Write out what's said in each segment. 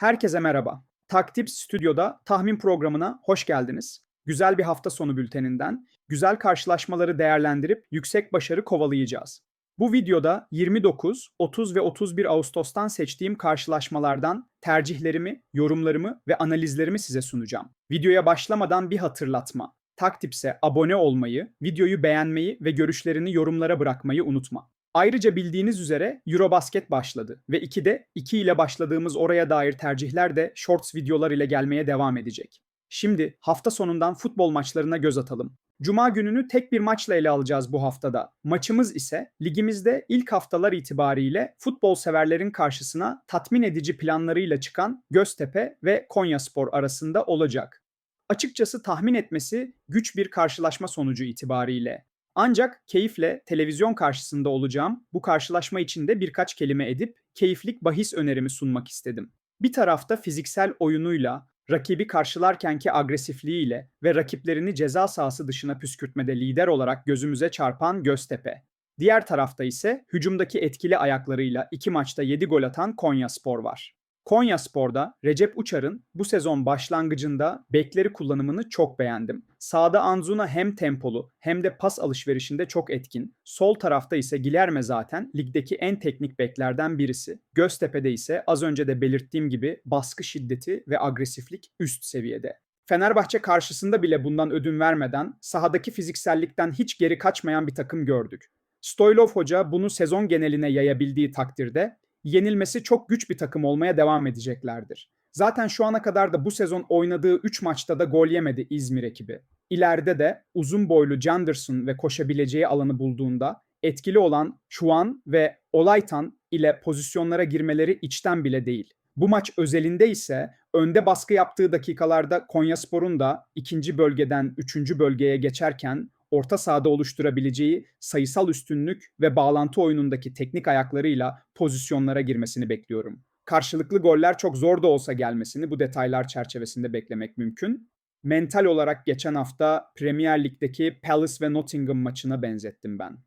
Herkese merhaba. Taktips Stüdyo'da tahmin programına hoş geldiniz. Güzel bir hafta sonu bülteninden, güzel karşılaşmaları değerlendirip yüksek başarı kovalayacağız. Bu videoda 29, 30 ve 31 Ağustos'tan seçtiğim karşılaşmalardan tercihlerimi, yorumlarımı ve analizlerimi size sunacağım. Videoya başlamadan bir hatırlatma. Taktips'e abone olmayı, videoyu beğenmeyi ve görüşlerini yorumlara bırakmayı unutma. Ayrıca bildiğiniz üzere Eurobasket başladı ve 2'de 2 ile başladığımız oraya dair tercihler de Shorts videolar ile gelmeye devam edecek. Şimdi hafta sonundan futbol maçlarına göz atalım. Cuma gününü tek bir maçla ele alacağız bu haftada. Maçımız ise ligimizde ilk haftalar itibariyle futbol severlerin karşısına tatmin edici planlarıyla çıkan Göztepe ve Konyaspor arasında olacak. Açıkçası tahmin etmesi güç bir karşılaşma sonucu itibariyle. Ancak keyifle televizyon karşısında olacağım bu karşılaşma için de birkaç kelime edip keyiflik bahis önerimi sunmak istedim. Bir tarafta fiziksel oyunuyla, rakibi karşılarkenki agresifliğiyle ve rakiplerini ceza sahası dışına püskürtmede lider olarak gözümüze çarpan Göztepe. Diğer tarafta ise hücumdaki etkili ayaklarıyla iki maçta 7 gol atan Konyaspor var. Konya Spor'da Recep Uçar'ın bu sezon başlangıcında bekleri kullanımını çok beğendim. Sağda Anzuna hem tempolu hem de pas alışverişinde çok etkin. Sol tarafta ise Gilerme zaten ligdeki en teknik beklerden birisi. Göztepe'de ise az önce de belirttiğim gibi baskı şiddeti ve agresiflik üst seviyede. Fenerbahçe karşısında bile bundan ödün vermeden sahadaki fiziksellikten hiç geri kaçmayan bir takım gördük. Stoylov Hoca bunu sezon geneline yayabildiği takdirde yenilmesi çok güç bir takım olmaya devam edeceklerdir. Zaten şu ana kadar da bu sezon oynadığı 3 maçta da gol yemedi İzmir ekibi. İleride de uzun boylu Janderson ve koşabileceği alanı bulduğunda etkili olan Chuan ve Olaytan ile pozisyonlara girmeleri içten bile değil. Bu maç özelinde ise önde baskı yaptığı dakikalarda Konyaspor'un da ikinci bölgeden üçüncü bölgeye geçerken orta sahada oluşturabileceği sayısal üstünlük ve bağlantı oyunundaki teknik ayaklarıyla pozisyonlara girmesini bekliyorum. Karşılıklı goller çok zor da olsa gelmesini bu detaylar çerçevesinde beklemek mümkün. Mental olarak geçen hafta Premier Lig'deki Palace ve Nottingham maçına benzettim ben.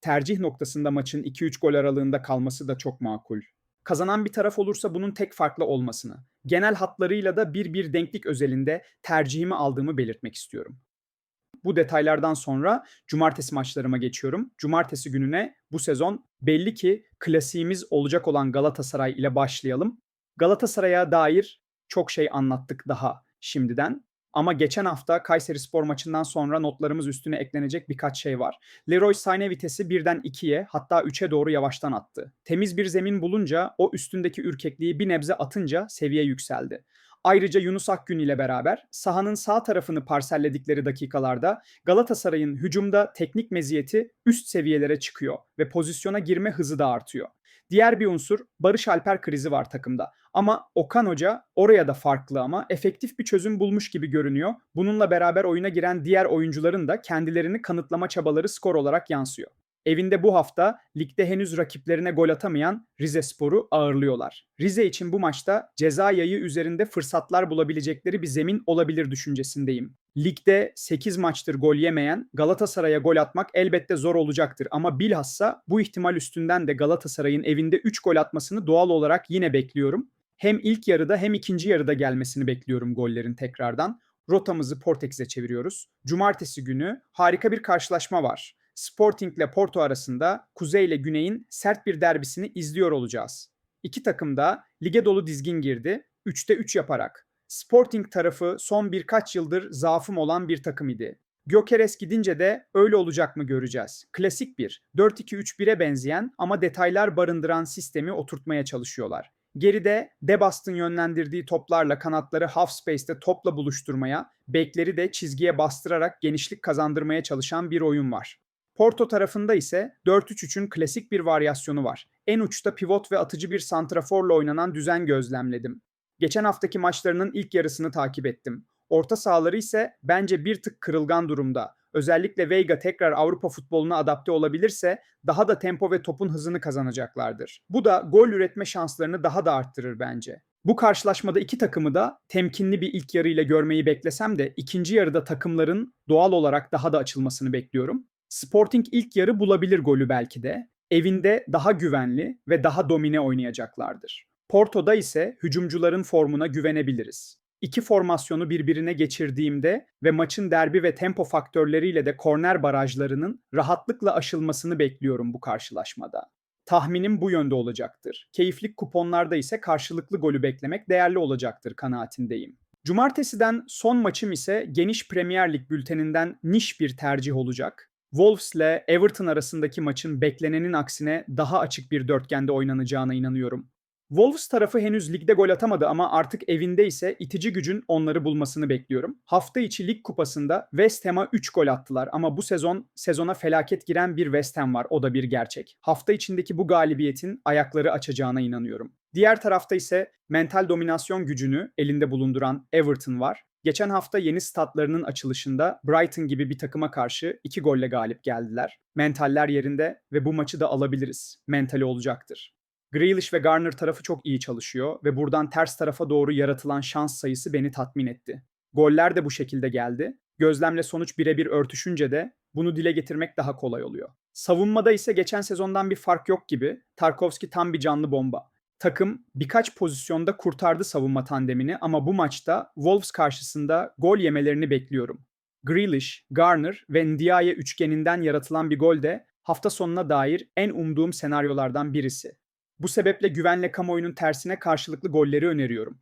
Tercih noktasında maçın 2-3 gol aralığında kalması da çok makul. Kazanan bir taraf olursa bunun tek farklı olmasını, genel hatlarıyla da bir bir denklik özelinde tercihimi aldığımı belirtmek istiyorum. Bu detaylardan sonra cumartesi maçlarıma geçiyorum. Cumartesi gününe bu sezon belli ki klasiğimiz olacak olan Galatasaray ile başlayalım. Galatasaray'a dair çok şey anlattık daha şimdiden. Ama geçen hafta Kayseri Spor maçından sonra notlarımız üstüne eklenecek birkaç şey var. Leroy Sané vitesi birden 2'ye hatta 3'e doğru yavaştan attı. Temiz bir zemin bulunca o üstündeki ürkekliği bir nebze atınca seviye yükseldi. Ayrıca Yunus Akgün ile beraber sahanın sağ tarafını parselledikleri dakikalarda Galatasaray'ın hücumda teknik meziyeti üst seviyelere çıkıyor ve pozisyona girme hızı da artıyor. Diğer bir unsur Barış Alper krizi var takımda. Ama Okan Hoca oraya da farklı ama efektif bir çözüm bulmuş gibi görünüyor. Bununla beraber oyuna giren diğer oyuncuların da kendilerini kanıtlama çabaları skor olarak yansıyor. Evinde bu hafta ligde henüz rakiplerine gol atamayan Rize Spor'u ağırlıyorlar. Rize için bu maçta ceza yayı üzerinde fırsatlar bulabilecekleri bir zemin olabilir düşüncesindeyim. Ligde 8 maçtır gol yemeyen Galatasaray'a gol atmak elbette zor olacaktır ama bilhassa bu ihtimal üstünden de Galatasaray'ın evinde 3 gol atmasını doğal olarak yine bekliyorum. Hem ilk yarıda hem ikinci yarıda gelmesini bekliyorum gollerin tekrardan. Rotamızı Portekiz'e çeviriyoruz. Cumartesi günü harika bir karşılaşma var. Sporting ile Porto arasında Kuzey ile Güney'in sert bir derbisini izliyor olacağız. İki takım da lige dolu dizgin girdi. 3'te 3 yaparak. Sporting tarafı son birkaç yıldır zaafım olan bir takım idi. Gökeres gidince de öyle olacak mı göreceğiz. Klasik bir 4-2-3-1'e benzeyen ama detaylar barındıran sistemi oturtmaya çalışıyorlar. Geride Debast'ın yönlendirdiği toplarla kanatları half space'te topla buluşturmaya, bekleri de çizgiye bastırarak genişlik kazandırmaya çalışan bir oyun var. Porto tarafında ise 4-3-3'ün klasik bir varyasyonu var. En uçta pivot ve atıcı bir santraforla oynanan düzen gözlemledim. Geçen haftaki maçlarının ilk yarısını takip ettim. Orta sahaları ise bence bir tık kırılgan durumda. Özellikle Veiga tekrar Avrupa futboluna adapte olabilirse daha da tempo ve topun hızını kazanacaklardır. Bu da gol üretme şanslarını daha da arttırır bence. Bu karşılaşmada iki takımı da temkinli bir ilk yarı ile görmeyi beklesem de ikinci yarıda takımların doğal olarak daha da açılmasını bekliyorum. Sporting ilk yarı bulabilir golü belki de. Evinde daha güvenli ve daha domine oynayacaklardır. Porto'da ise hücumcuların formuna güvenebiliriz. İki formasyonu birbirine geçirdiğimde ve maçın derbi ve tempo faktörleriyle de korner barajlarının rahatlıkla aşılmasını bekliyorum bu karşılaşmada. Tahminim bu yönde olacaktır. Keyiflik kuponlarda ise karşılıklı golü beklemek değerli olacaktır kanaatindeyim. Cumartesiden son maçım ise geniş Premier Lig bülteninden niş bir tercih olacak. Wolves ile Everton arasındaki maçın beklenenin aksine daha açık bir dörtgende oynanacağına inanıyorum. Wolves tarafı henüz ligde gol atamadı ama artık evinde ise itici gücün onları bulmasını bekliyorum. Hafta içi lig kupasında West Ham'a 3 gol attılar ama bu sezon sezona felaket giren bir West Ham var o da bir gerçek. Hafta içindeki bu galibiyetin ayakları açacağına inanıyorum. Diğer tarafta ise mental dominasyon gücünü elinde bulunduran Everton var. Geçen hafta yeni statlarının açılışında Brighton gibi bir takıma karşı 2 golle galip geldiler. Mentaller yerinde ve bu maçı da alabiliriz. Mentali olacaktır. Grealish ve Garner tarafı çok iyi çalışıyor ve buradan ters tarafa doğru yaratılan şans sayısı beni tatmin etti. Goller de bu şekilde geldi. Gözlemle sonuç birebir örtüşünce de bunu dile getirmek daha kolay oluyor. Savunmada ise geçen sezondan bir fark yok gibi. Tarkovski tam bir canlı bomba. Takım birkaç pozisyonda kurtardı savunma tandemini ama bu maçta Wolves karşısında gol yemelerini bekliyorum. Grealish, Garner ve Ndiaye üçgeninden yaratılan bir gol de hafta sonuna dair en umduğum senaryolardan birisi. Bu sebeple güvenle kamuoyunun tersine karşılıklı golleri öneriyorum.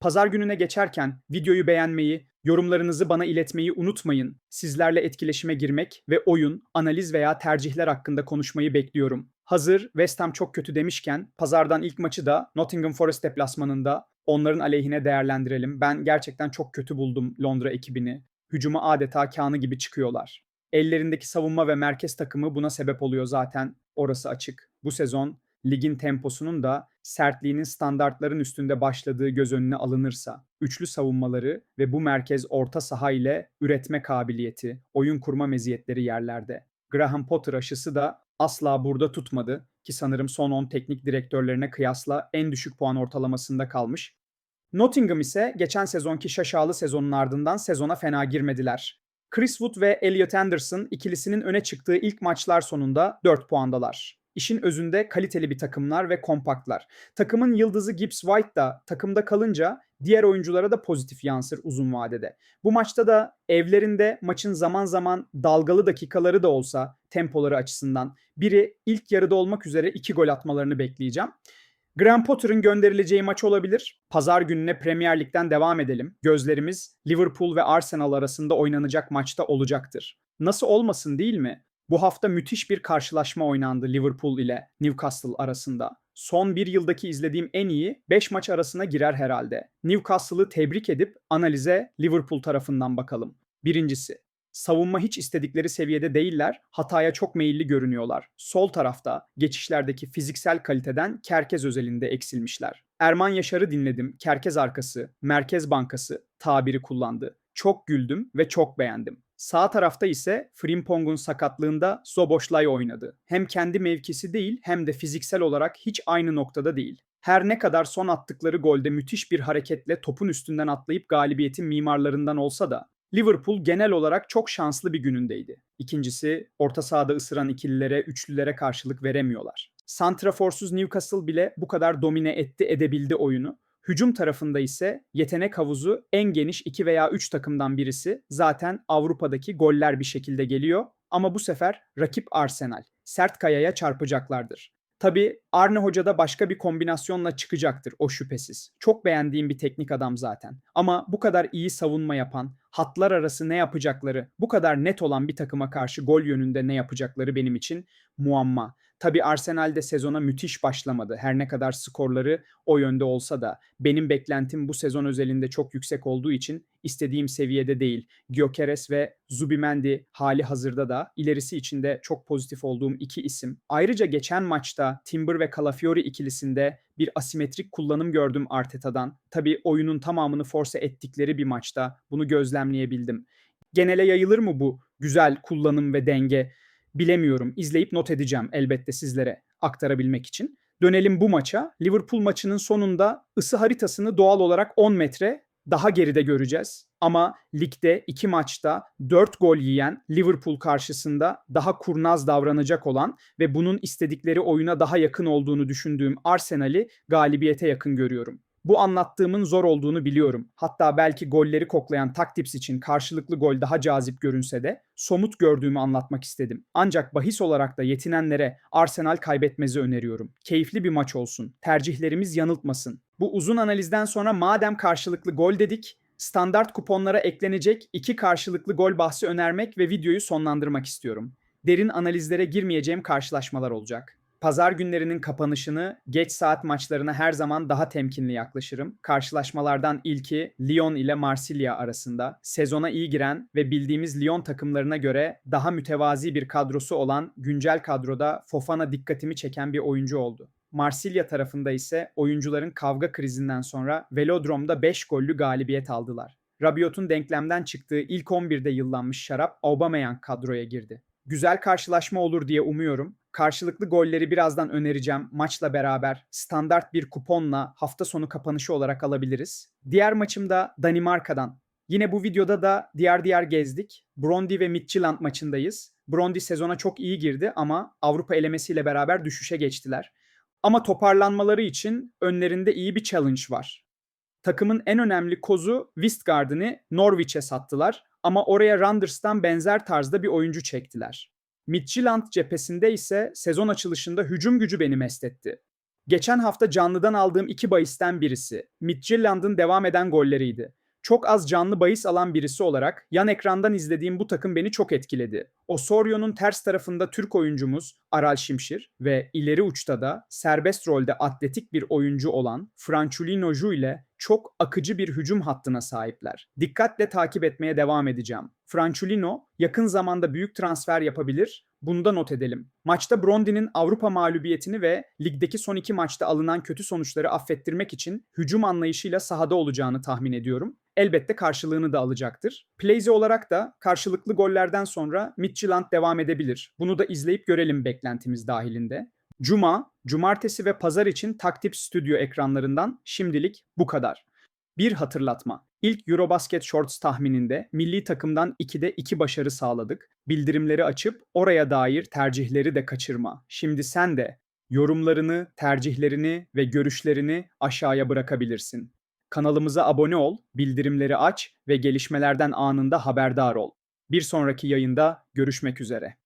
Pazar gününe geçerken videoyu beğenmeyi, yorumlarınızı bana iletmeyi unutmayın. Sizlerle etkileşime girmek ve oyun, analiz veya tercihler hakkında konuşmayı bekliyorum. Hazır West Ham çok kötü demişken pazardan ilk maçı da Nottingham Forest deplasmanında onların aleyhine değerlendirelim. Ben gerçekten çok kötü buldum Londra ekibini. Hücuma adeta kanı gibi çıkıyorlar. Ellerindeki savunma ve merkez takımı buna sebep oluyor zaten. Orası açık. Bu sezon ligin temposunun da sertliğinin standartların üstünde başladığı göz önüne alınırsa, üçlü savunmaları ve bu merkez orta saha ile üretme kabiliyeti, oyun kurma meziyetleri yerlerde. Graham Potter aşısı da asla burada tutmadı ki sanırım son 10 teknik direktörlerine kıyasla en düşük puan ortalamasında kalmış. Nottingham ise geçen sezonki şaşalı sezonun ardından sezona fena girmediler. Chris Wood ve Elliot Anderson ikilisinin öne çıktığı ilk maçlar sonunda 4 puandalar. İşin özünde kaliteli bir takımlar ve kompaktlar. Takımın yıldızı Gibbs White da takımda kalınca diğer oyunculara da pozitif yansır uzun vadede. Bu maçta da evlerinde maçın zaman zaman dalgalı dakikaları da olsa tempoları açısından biri ilk yarıda olmak üzere iki gol atmalarını bekleyeceğim. Graham Potter'ın gönderileceği maç olabilir. Pazar gününe Premier Lig'den devam edelim. Gözlerimiz Liverpool ve Arsenal arasında oynanacak maçta olacaktır. Nasıl olmasın değil mi? Bu hafta müthiş bir karşılaşma oynandı Liverpool ile Newcastle arasında. Son bir yıldaki izlediğim en iyi 5 maç arasına girer herhalde. Newcastle'ı tebrik edip analize Liverpool tarafından bakalım. Birincisi, savunma hiç istedikleri seviyede değiller, hataya çok meyilli görünüyorlar. Sol tarafta geçişlerdeki fiziksel kaliteden Kerkez özelinde eksilmişler. Erman Yaşar'ı dinledim, Kerkez arkası, Merkez Bankası tabiri kullandı. Çok güldüm ve çok beğendim. Sağ tarafta ise Frimpong'un sakatlığında Soboşlay oynadı. Hem kendi mevkisi değil hem de fiziksel olarak hiç aynı noktada değil. Her ne kadar son attıkları golde müthiş bir hareketle topun üstünden atlayıp galibiyetin mimarlarından olsa da Liverpool genel olarak çok şanslı bir günündeydi. İkincisi orta sahada ısıran ikililere, üçlülere karşılık veremiyorlar. Santraforsuz Newcastle bile bu kadar domine etti edebildi oyunu. Hücum tarafında ise yetenek havuzu en geniş 2 veya 3 takımdan birisi. Zaten Avrupa'daki goller bir şekilde geliyor ama bu sefer rakip Arsenal. Sert kayaya çarpacaklardır. Tabi Arne Hoca da başka bir kombinasyonla çıkacaktır o şüphesiz. Çok beğendiğim bir teknik adam zaten. Ama bu kadar iyi savunma yapan, hatlar arası ne yapacakları, bu kadar net olan bir takıma karşı gol yönünde ne yapacakları benim için muamma. Tabii Arsenal'de sezona müthiş başlamadı. Her ne kadar skorları o yönde olsa da benim beklentim bu sezon özelinde çok yüksek olduğu için istediğim seviyede değil. Gyökeres ve Zubimendi hali hazırda da ilerisi içinde çok pozitif olduğum iki isim. Ayrıca geçen maçta Timber ve Calafiori ikilisinde bir asimetrik kullanım gördüm Arteta'dan. Tabii oyunun tamamını force ettikleri bir maçta bunu gözlemleyebildim. Genele yayılır mı bu güzel kullanım ve denge? Bilemiyorum. İzleyip not edeceğim elbette sizlere aktarabilmek için. Dönelim bu maça. Liverpool maçının sonunda ısı haritasını doğal olarak 10 metre daha geride göreceğiz. Ama ligde iki maçta 4 gol yiyen Liverpool karşısında daha kurnaz davranacak olan ve bunun istedikleri oyuna daha yakın olduğunu düşündüğüm Arsenal'i galibiyete yakın görüyorum. Bu anlattığımın zor olduğunu biliyorum. Hatta belki golleri koklayan Taktips için karşılıklı gol daha cazip görünse de somut gördüğümü anlatmak istedim. Ancak bahis olarak da yetinenlere Arsenal kaybetmezi öneriyorum. Keyifli bir maç olsun. Tercihlerimiz yanıltmasın. Bu uzun analizden sonra madem karşılıklı gol dedik, standart kuponlara eklenecek iki karşılıklı gol bahsi önermek ve videoyu sonlandırmak istiyorum. Derin analizlere girmeyeceğim karşılaşmalar olacak. Pazar günlerinin kapanışını geç saat maçlarına her zaman daha temkinli yaklaşırım. Karşılaşmalardan ilki Lyon ile Marsilya arasında. Sezona iyi giren ve bildiğimiz Lyon takımlarına göre daha mütevazi bir kadrosu olan güncel kadroda Fofana dikkatimi çeken bir oyuncu oldu. Marsilya tarafında ise oyuncuların kavga krizinden sonra Velodrom'da 5 gollü galibiyet aldılar. Rabiot'un denklemden çıktığı ilk 11'de yıllanmış şarap Aubameyang kadroya girdi. Güzel karşılaşma olur diye umuyorum. Karşılıklı golleri birazdan önereceğim. Maçla beraber standart bir kuponla hafta sonu kapanışı olarak alabiliriz. Diğer maçım da Danimarka'dan. Yine bu videoda da diğer diğer gezdik. Brondi ve Midtjylland maçındayız. Brondi sezona çok iyi girdi ama Avrupa elemesiyle beraber düşüşe geçtiler. Ama toparlanmaları için önlerinde iyi bir challenge var. Takımın en önemli kozu Wistgaard'ını Norwich'e sattılar ama oraya Randers'tan benzer tarzda bir oyuncu çektiler. Midtjylland cephesinde ise sezon açılışında hücum gücü beni mest etti. Geçen hafta canlıdan aldığım iki bahisten birisi. Midtjylland'ın devam eden golleriydi. Çok az canlı bahis alan birisi olarak yan ekrandan izlediğim bu takım beni çok etkiledi. Osorio'nun ters tarafında Türk oyuncumuz Aral Şimşir ve ileri uçta da serbest rolde atletik bir oyuncu olan Franculino Ju ile çok akıcı bir hücum hattına sahipler. Dikkatle takip etmeye devam edeceğim. Franculino yakın zamanda büyük transfer yapabilir. Bunu da not edelim. Maçta Brondi'nin Avrupa mağlubiyetini ve ligdeki son iki maçta alınan kötü sonuçları affettirmek için hücum anlayışıyla sahada olacağını tahmin ediyorum. Elbette karşılığını da alacaktır. Playsy olarak da karşılıklı gollerden sonra Midtjylland devam edebilir. Bunu da izleyip görelim beklentimiz dahilinde. Cuma, cumartesi ve pazar için Taktip Stüdyo ekranlarından şimdilik bu kadar. Bir hatırlatma. İlk Eurobasket Shorts tahmininde milli takımdan 2'de 2 başarı sağladık. Bildirimleri açıp oraya dair tercihleri de kaçırma. Şimdi sen de yorumlarını, tercihlerini ve görüşlerini aşağıya bırakabilirsin. Kanalımıza abone ol, bildirimleri aç ve gelişmelerden anında haberdar ol. Bir sonraki yayında görüşmek üzere.